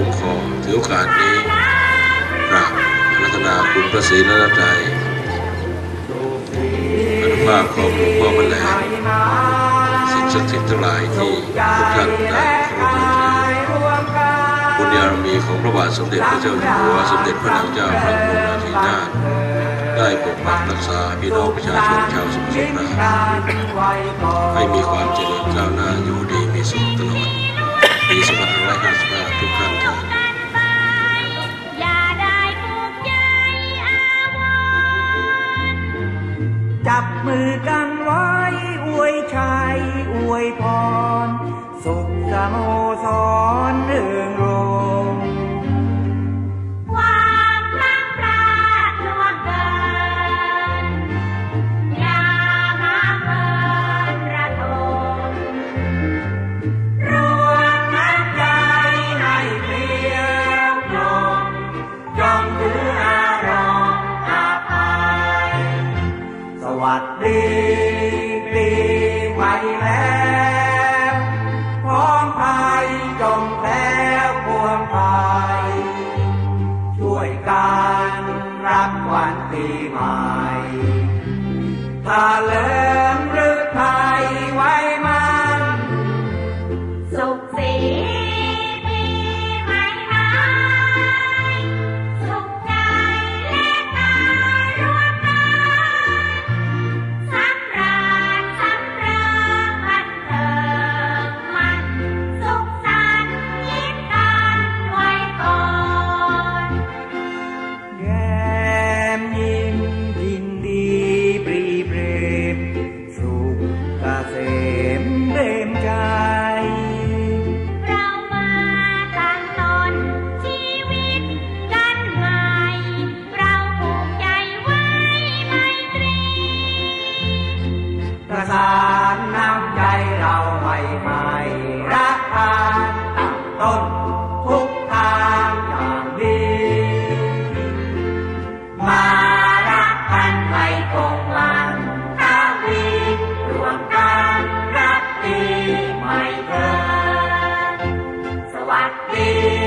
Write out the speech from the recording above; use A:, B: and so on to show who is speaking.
A: ผ
B: มขอถือโอกาสนี้กราบพัฒนาคุณพระศรีรัตนตใจยอนุภาพของหลวงพ่อมัแหลมสิ่งศักดิ์สิทธิ์ทั้งหลายที่ทุกท่านได้เคา
C: รพนั
B: ถือบุญญาบามีของพระบาทสมเด็จพระเจ้าอยู่หัวสมเด็จพระนางเจ้าพระบรมราชินีนาถได้ปกปักรักษาพี่น้องประชาชนชาวสุทรสงค
C: า
B: ให้มีความเจริญก้าวหน้าอยู่ดีมีสุขตลอดมี2555ทุก
C: มือกันไว้อวยชัยอวยพร สุขสโมสรเรืองร Harlem.
A: ไม่พลสวัสดี